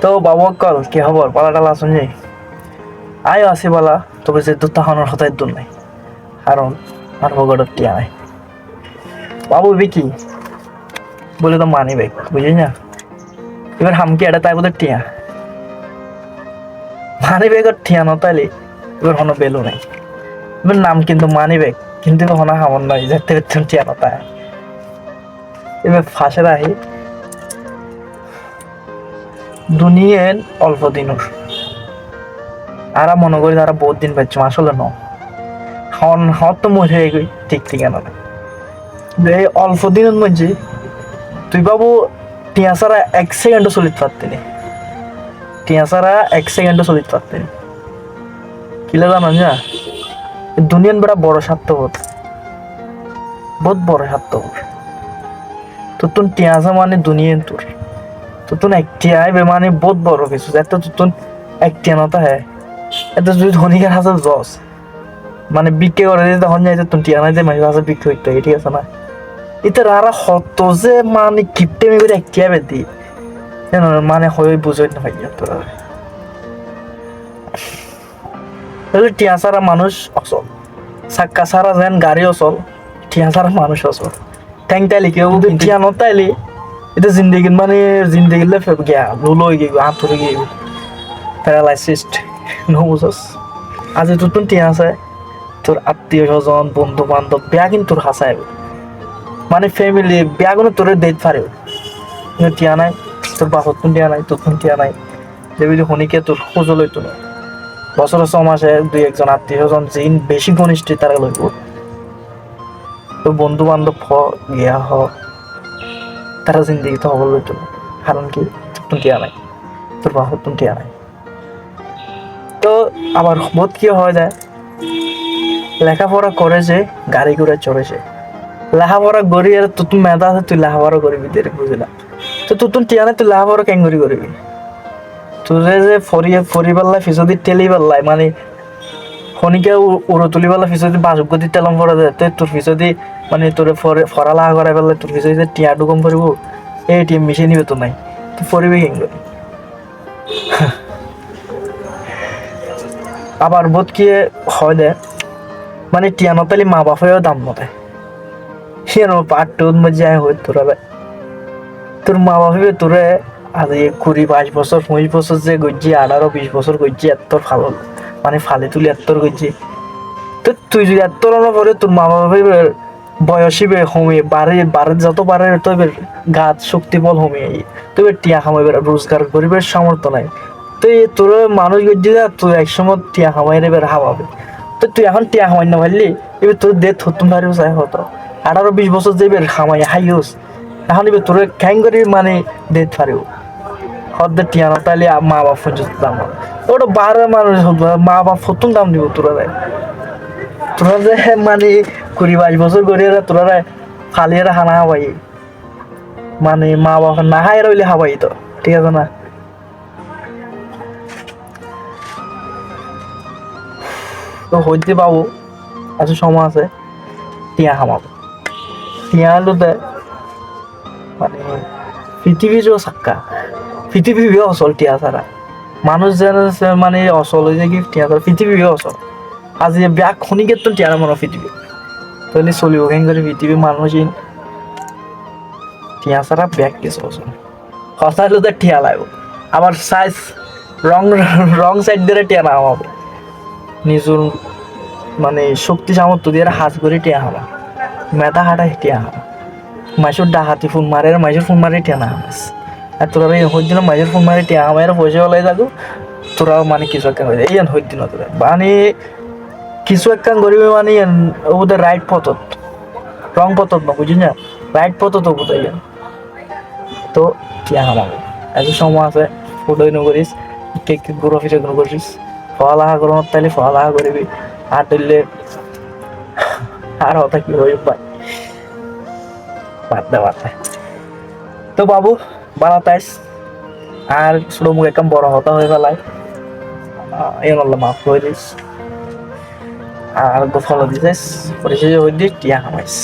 তো বাবু অক্কল কি খবর? পালা টালা আসুন যাই আয় আসি বলা তবে যে দুটা হনের হতায় দূর নাই। কারণ আর বগড়ের টিয়া নাই। বাবু বিকি বলে তো মানি ব্যাগ বুঝলি না? এবার হামকি এটা তাই বোধ টিয়া। মানি ব্যাগের টিয়া নতাইলে এবার হনো বেলু নাই। এবার নাম কিন্তু মানি ব্যাগ কিন্তু হনা হামন নয় যাতে টিয়া নতায় এবার ফাঁসে আহি দুনিয়ের অল্প দিনের। আরা মনে করি তারা বহুত দিন পাচ্ছ আসলে ন। হন হত তো মরে গই ঠিক ঠিক না এই অল্প দিনের মধ্যে তুই বাবু টিয়া সারা এক সেকেন্ডও চলিত পারতিনি টিয়া সারা এক সেকেন্ডও চলিত পারতিনি কিলা জানো যা? দুনিয়ান বেড়া বড় স্বার্থবোধ বহুত বড় স্বার্থবোধ তো তুন টিয়া আসা মানে দুনিয়ান তোর। তো তুন একটিয়া আইবে মানে বহুত বড় কিছু এত তো তুন একটিয়া নতা হ্যাঁ এত যদি ধনিকের হাজার জস মানে বিক্রি করে দিতে তখন যাইতে তুন টিয়া নাই যে মাঝে হাজার বিক্রি হয়, ঠিক আছে না? এটা রারা হত যে মানে কিপটে মে করে একটিয়া বেদি মানে হয় বুঝই না ভাই তোরা টিয়া সারা মানুষ অসল সাক্কা সারা যেন গাড়ি অসল টিয়া সারা মানুষ অসল ট্যাং তাইলি কেউ টিয়া নতাইলি এটা জিন্দগি মানে জিন্দগি লে ফেব গিয়া লুলো হয়ে গিয়ে ধরে গিয়ে প্যারালাইসিস নবুঝস আজ তোর তো টিয়া আছে তোর আত্মীয় স্বজন বন্ধু বান্ধব বেয়া কিন্তু তোর হাসায় মানে ফ্যামিলি বেয়া কোনো তোরে দেখ পারে টিয়া নাই তোর বাপত তো টিয়া নাই তোর তো টিয়া নাই। দেবী শনিকে তোর খোঁজো লইতো না বছর ছ মাসে দুই একজন আত্মীয় স্বজন যিন বেশি ঘনিষ্ঠ তারা লইব তো বন্ধু বান্ধব হ গিয়া হ তারা জিন্দগিতে হবল লইতো না কারণ কি? তোর টিয়া নাই। তোর বাপত তো টিয়া নাই। তো আবার বহুত কি হয় যায়? লেখাপড়া করেছে গাড়ি ঘোড়া চড়েছে লেখাপড়া করি আর তো তুই মেধা আছে, তুই লেখাপড়া করবি দেরি বুঝলাম তো তুই তুই টিয়া নাই, তুই লেখাপড়া কেন করি করবি? তোরে যে ফরিয়ে ফরি পাল্লাই ফিসদি টেলি পাল্লাই মানে খনিকে উড়ো তুলি পাল্লা ফিসদি বাসুক গতি তেলম দেয় তুই তোর ফিসদি মানে তোরে ফরে লাগা করাই পারলে তোর ফিসদি যে টিয়া ডুকম ফরিব এই টিম মিশে নিবে তো নাই। ফরিবি কেন করি? আবার বোধ কি হয় দে? মানে টিয়া নতালি মা বাপেও দাম নতে সেন পাট্টুর মধ্যে আয় হই তোরা। তোর মা বাপে তোরে আজ এই কুড়ি বাইশ বছর, পঁচিশ বছর যে গজ্জি, আঠারো বিশ বছর গজ্জি, এত্তর ফাল। মানে ফালে তুলি এত্তর গজ্জি। তো তুই যদি এত্তর পরে তোর মা বাপে বয়সী বে হমে, বাড়ে বাড়ে যত বাড়ে তো এবার গাত শক্তি বল হমে। তো এবার টিয়া খামাইবে, রোজগার করিবার সামর্থ্য নাই। তো তোর মানুষ যা তুই একসময় টিয়া খামাইরে এবার হাওয়াবে তো তুই এখন টিয়া খামাই না পারলি এবার তোর দে থতুন ভারি চাই হতো আঠারো বিশ বছর যে এবার খামাই হাইস এখন এবার তোর খ্যাং করে মানে দে পারিব হদ্দে টিয়া না তাহলে মা বাপ পর্যন্ত দাম। ওটা বারো মানুষ মা বাপ ফতুন দাম দিব তোরা তোরা যে মানে কুড়ি বাইশ বছর করে তোরা রে ফালিয়ে হানা হাবাই। মানে মা বাবা না হাই রইলে হাবাই তো, ঠিক আছে না? তো হইতে পাবো, আছে সময় আছে, টিয়া হামাবো। টিয়া আলুতে মানে পৃথিবীরও সাক্কা, পৃথিবী বিয়ে অচল টিয়া ছাড়া। মানুষ যেন মানে অচল যায় কি টিয়া ছাড়া, পৃথিবী বিয়ে অচল আজি ব্যাগ খনিকে তো টিয়া মনে পৃথিবী তাহলে চলিব কেন করে পৃথিবী মানুষ টিয়া ছাড়া ব্যাগ কিছু অচল সঁচা হলে তো টিয়া লাগবে আবার সাইজ রং রং সাইড দিয়ে টিয়া না হবে নিজের মানে শক্তি সামর্থ্য দিয়ে হাত করে টিয়া হামা মেধা হাঁটা টিয়া হামা মাইসুর ডাহাতি ফোন মারে আর মাইসুর ফোন মারে টিয়া না হামাস আর তোরা এই হই দিন মাইসুর ফোন মারে টিয়া হামায় পয়সা ওলাই থাকো। তোরা মানে কিছু একটা হয়ে যায় এই হই দিন তোরা। মানে কিছু একটা করিবে মানে ওদের রাইট পথত। রং পথত না বুঝি না? রাইট পথত বোধ তো টিয়া হামাবে এত সময় আছে ফুটোই নকরিস কেক কেক ঘুরো ফিরে নকরিস পড়ালেখা করো তাইলে পড়ালেখা করবি। আর ধরলে আর হতা কি হয়ে পাই বাদ দে, বাদ তো বাবু বানাতাইস আর ছোট মুখ একদম বড় হতা হয়ে এই নল্লা মাফ করে দিস। আর গোফল দিছিস পরিচয় হয়ে দিস টিয়া খামাইস